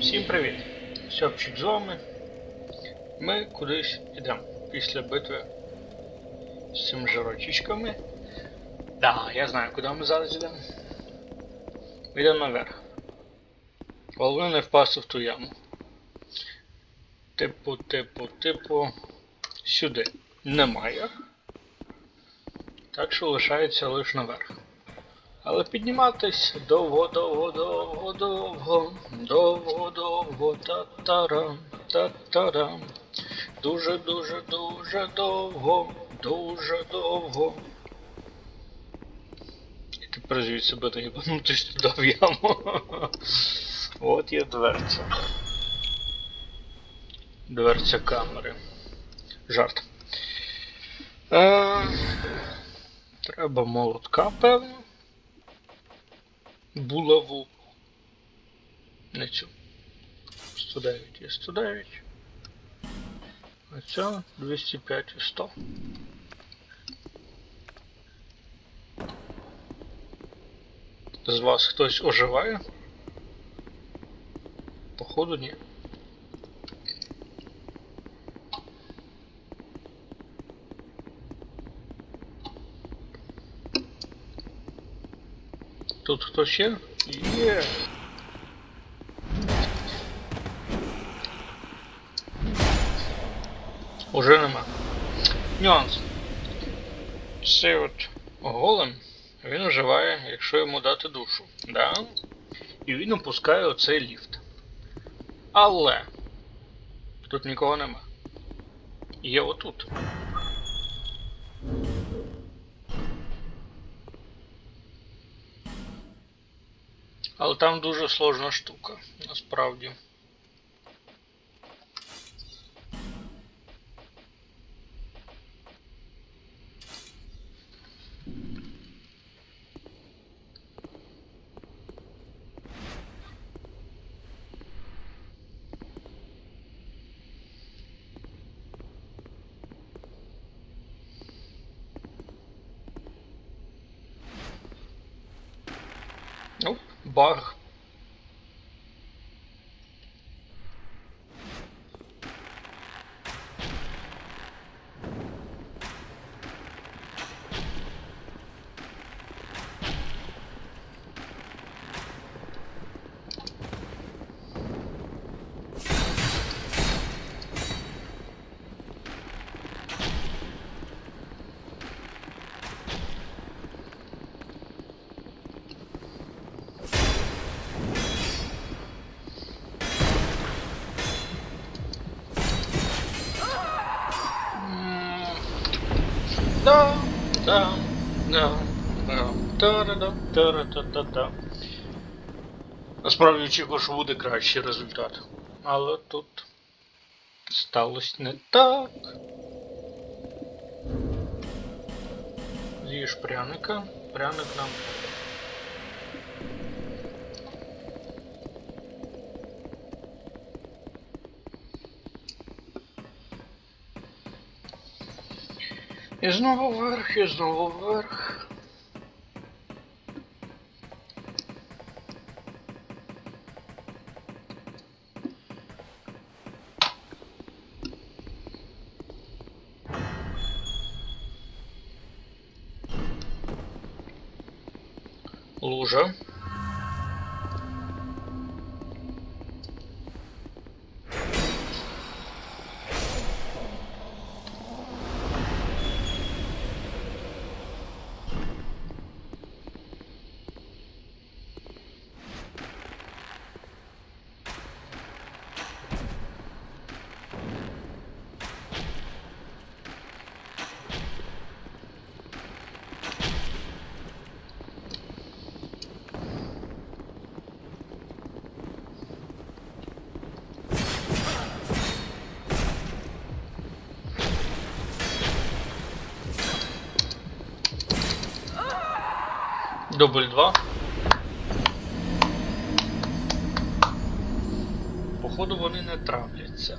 всім привіт! Сьопчик з вами. Ми кудись йдемо після битви з цими жирочичками. Да, я знаю, куди ми зараз йдемо. Йдемо наверх. Головне не впасти в ту яму. Типу, типу, типу. Сюди немає. Так що лишається лише наверх. Але підніматись довго, довго, довго, довго, довго, довго, та-тарам, та-тарам. Дуже, дуже, довго, дуже довго. І тепер звідси буде їбанутись туди в яму. От є дверця. Дверця камери. Жарт. Е, треба молотка, певно булаву. Не цю. 109 є 109. А ця 205 і 100. З вас хтось оживає? Походу ні. Тут хто ще? Є. Уже нема. Нюанс. Цей от голем, він оживає, якщо йому дати душу. Да? І він опускає оцей ліфт. Але тут нікого нема. Є отут. Але там дуже сложна штука, насправді. Ну, Да, да, да, да, та-да-да, та-да-та-та-та. Насправді очікував, буде кращий результат. Але тут сталося не так. З'їж пряника. Пряник нам. Eu não vão ver, eles não vão ver. Дубль 2. Походу вони не травляться.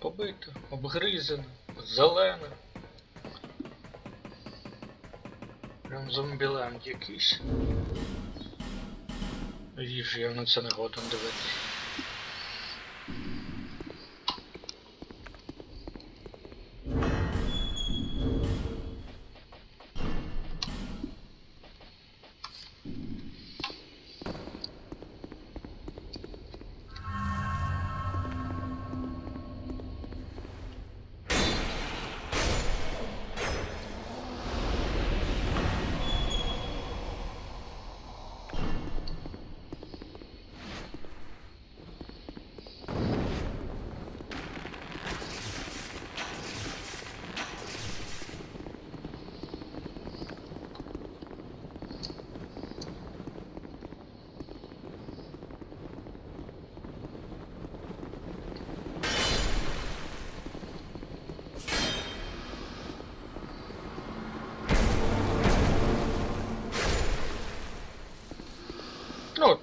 Побито, обгризено зелена. Прям зомбіленд якийсь. Їж, я на це не годен дивитися.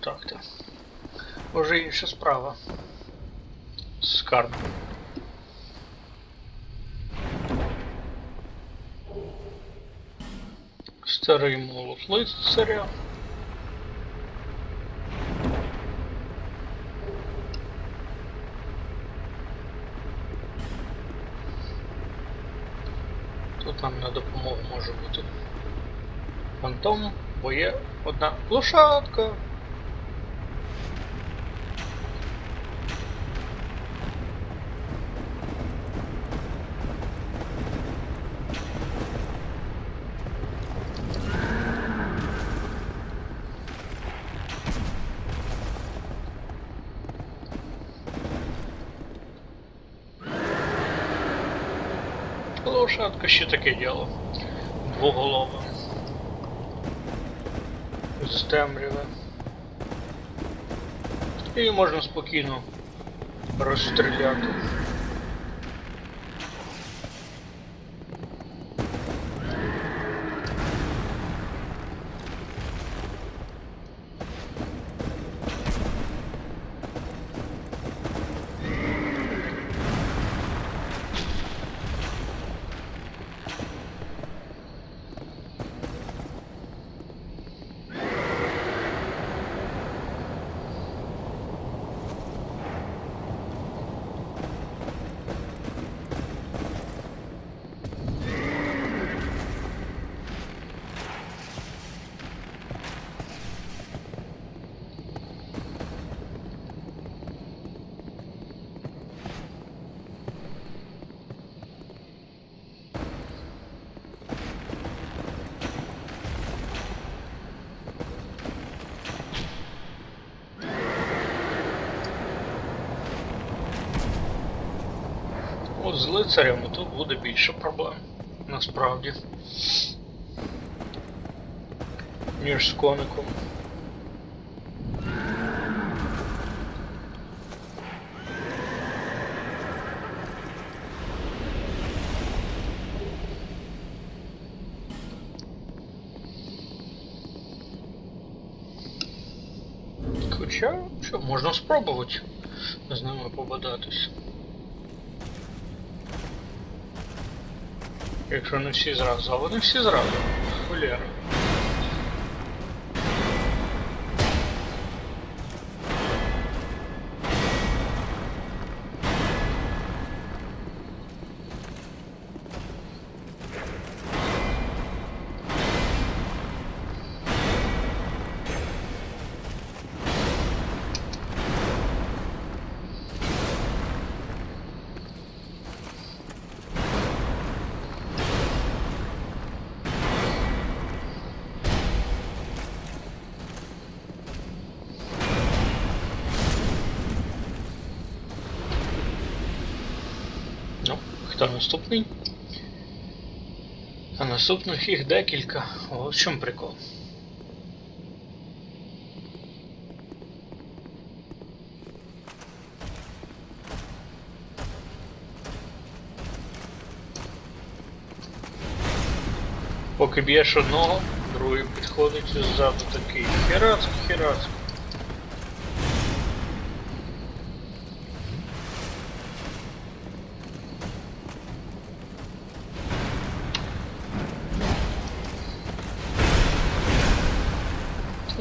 От так то. Уже інша справа. Скарб. Старий молот лицаря. Тут нам на допомогу може бути фантом, бо є одна лошадка. Лошадка ще таке діло. Двоголове. З темряви. І можна спокійно розстріляти. От з лицарями тут буде більше проблем. Насправді. Ніж з коником. Хоча, що, можна спробувати з ними побадатись. Якщо не всі зразу, а вони всі зразу. Холєра. Хто наступний? А наступних їх декілька. О, в чому прикол? Поки б'єш одного, другий підходить ззаду такий. Херацк, херацк.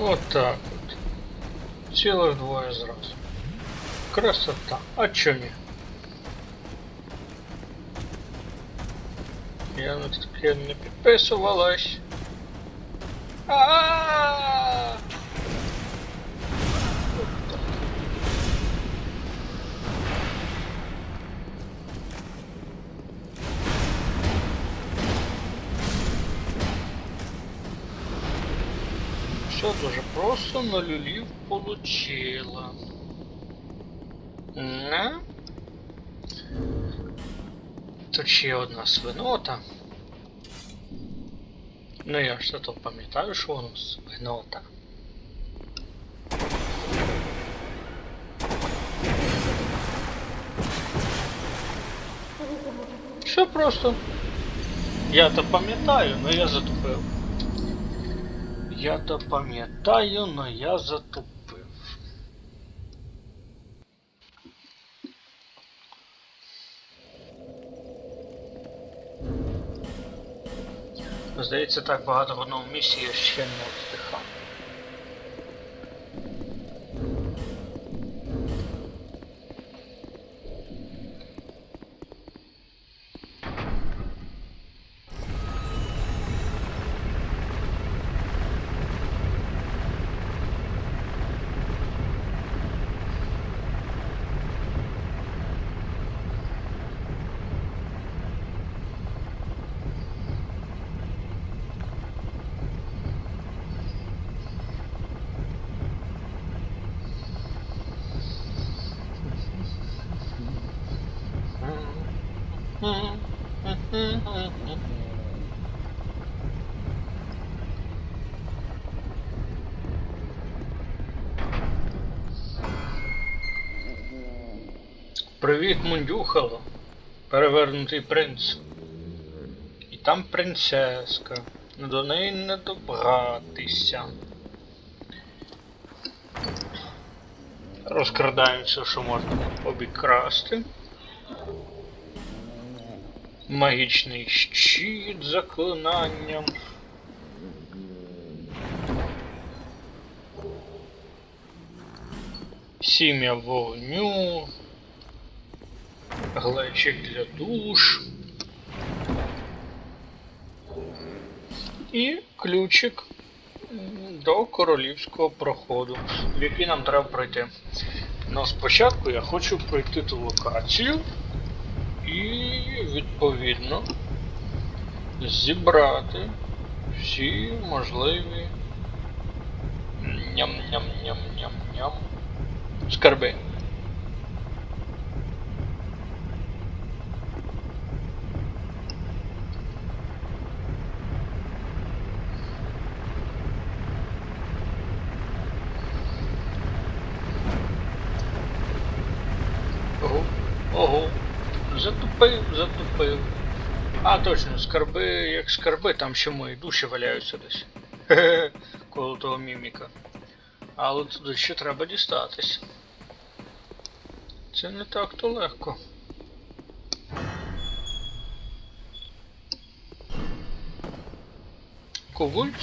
Вот так от. Цілих двоє зразу. Красота. А чо ні? Я на таке не підписувалась. А-а-а! Просто на люлів получила. Не? Тут ще одна свинота. Ну я ж то пам'ятаю, що воно свинота. Все просто. Я то пам'ятаю, но я затупив. Я то пам'ятаю, но я затупив. Здається, так багато в одному місці я ще не встихав. Привіт, мундюхало. Перевернутий принц. І там принцеска. До неї не добратися. Все, що можна обікрасти. Магічний щит заклинанням. Сім'я вогню. Глечик для душ. І ключик до королівського проходу, в який нам треба пройти. Ну, спочатку я хочу пройти ту локацію і відповідно зібрати всі можливі ням-ням-ням-ням-ням скарби. Ого, ого, затупив, затупив. А, точно, скарби, як скарби, там ще мої душі валяються десь. Хе-хе, коло того міміка. Але туди ще треба дістатись. Це не так то легко. Ковульц?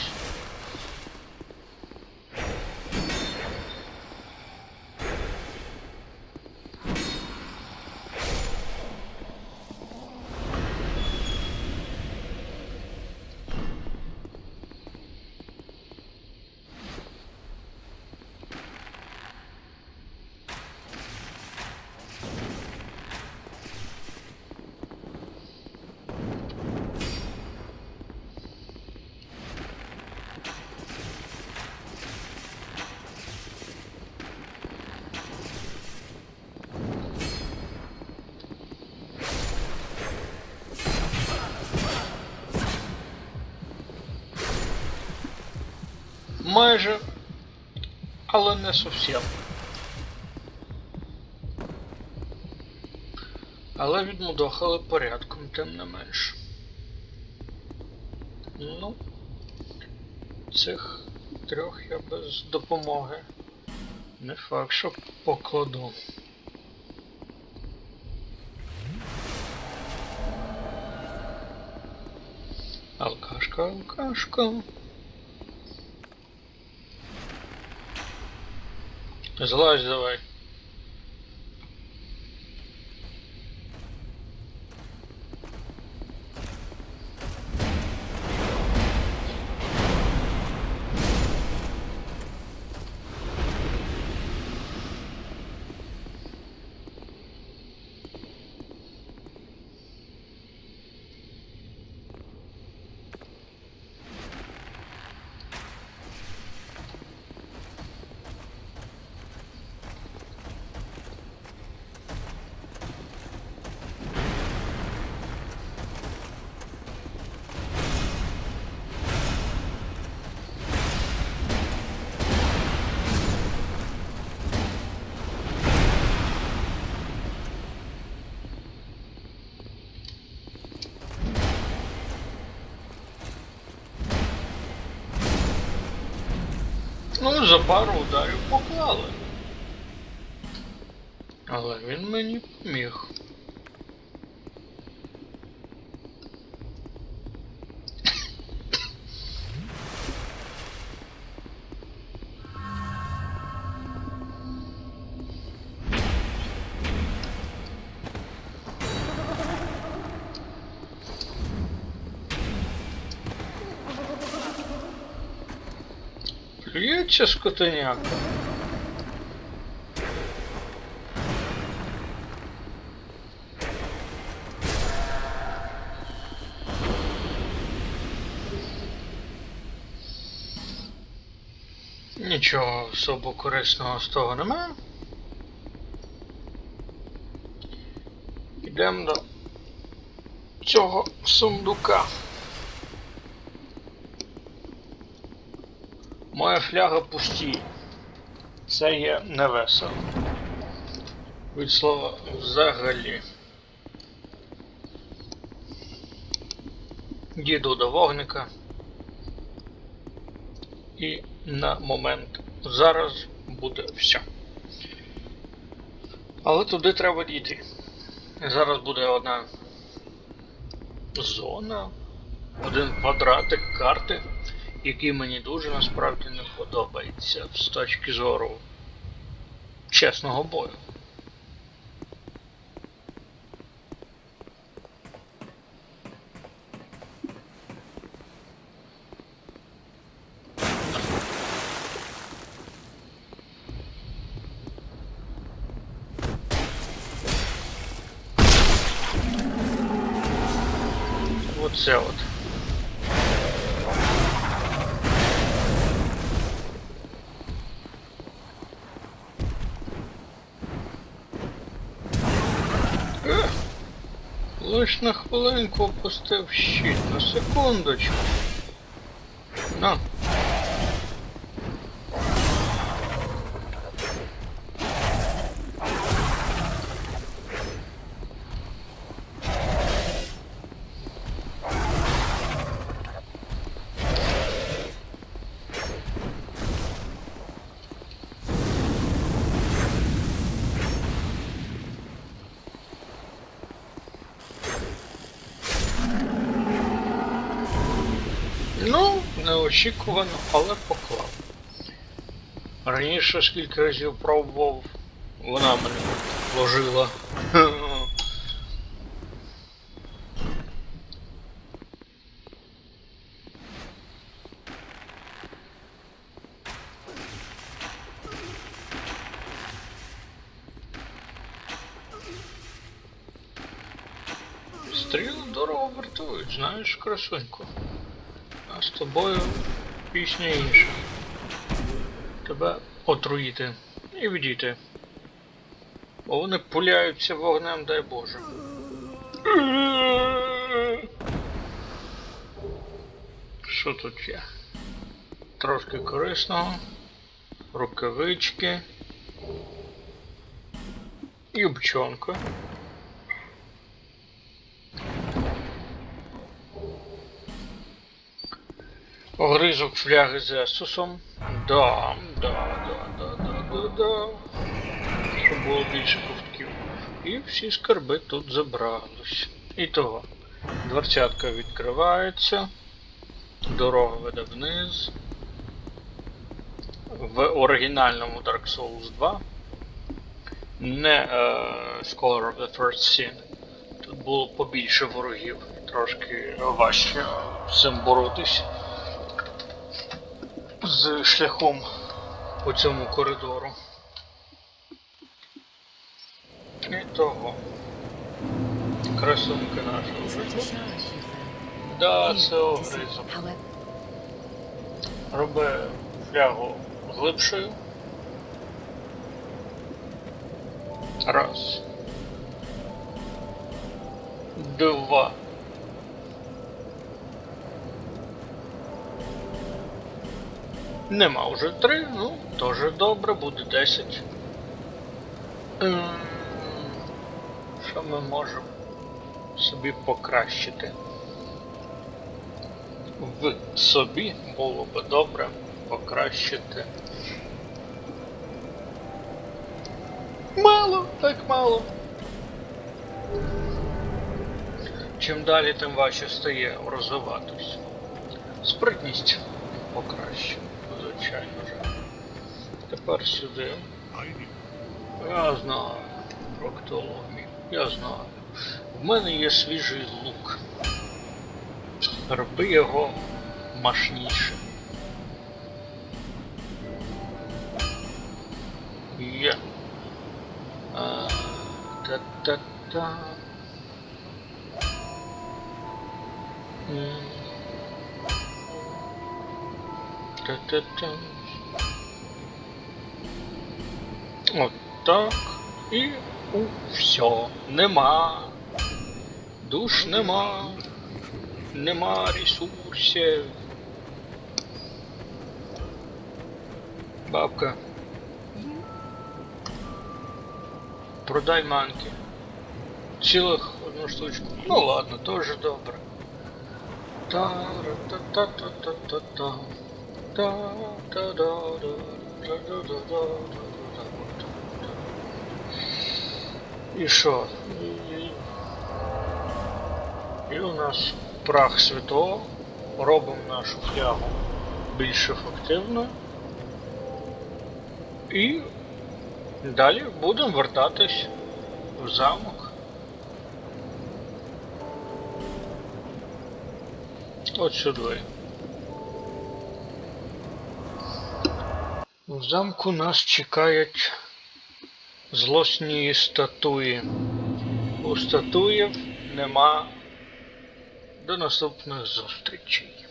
Майже, але не зовсім. Але відмудохали порядком, тим не менш. Ну, цих трьох я без допомоги. Не факт, що покладу. Алкашка, алкашка. Злазь давай. За пару ударів поклали. Але він мені поміг. Плюється скотиняка. Нічого особо корисного з того немає. Йдемо до цього сундука. Моя фляга пусті. Це є невесело. Від слова взагалі. Діду до вогника. І на момент зараз буде все. Але туди треба дійти. Зараз буде одна зона, один квадратик карти, який мені дуже насправді не подобається з точки зору чесного бою. Оце от. Е, Лиш на хвилинку опустив щит, на секундочку. На. Неочікувано, але поклав. Раніше скільки разів пробував, вона мене вложила. Стріли дорого вартують, знаєш, красуньку. Тобою пісня інша. Тебе отруїти і відійти. Бо вони пуляються вогнем, дай Боже. Що тут є? Трошки корисного. Рукавички. Юбчонка. Огризок фляги з Есусом. Да, да, да, да, да, да, да. Щоб було більше ковтків. І всі скарби тут забрались. І того. Дверцятка відкривається. Дорога веде вниз. в оригінальному Dark Souls 2 не е, Scholar of the First Sin. Тут було побільше ворогів, трошки важче з цим боротись з шляхом по цьому коридору. І того. Красунки нашого. Да, це огризок. Роби флягу глибшою. Раз. Два. Нема вже три, ну, теж добре, буде десять. Ем, Що ми можемо собі покращити? в собі було би добре покращити. Мало, так мало. Чим далі, тим важче стає розвиватись. Спритність покраще, звичайно ж. Тепер сюди. Я знаю проктологію. Я знаю. В мене є свіжий лук. Роби його мощніше. Є. Та-та-та. М. Та-та-та. От так. І у все. Нема. Душ нема. Нема ресурсів. Бабка. Продай манки. Цілих одну штучку. Ну ладно, тоже добре. та І що? І- у нас прах святого. Робимо нашу флягу більш ефективною. І далі будемо вертатись в замок. От сюди. В замку нас чекають злосні статуї. У статуїв нема до наступних зустрічей.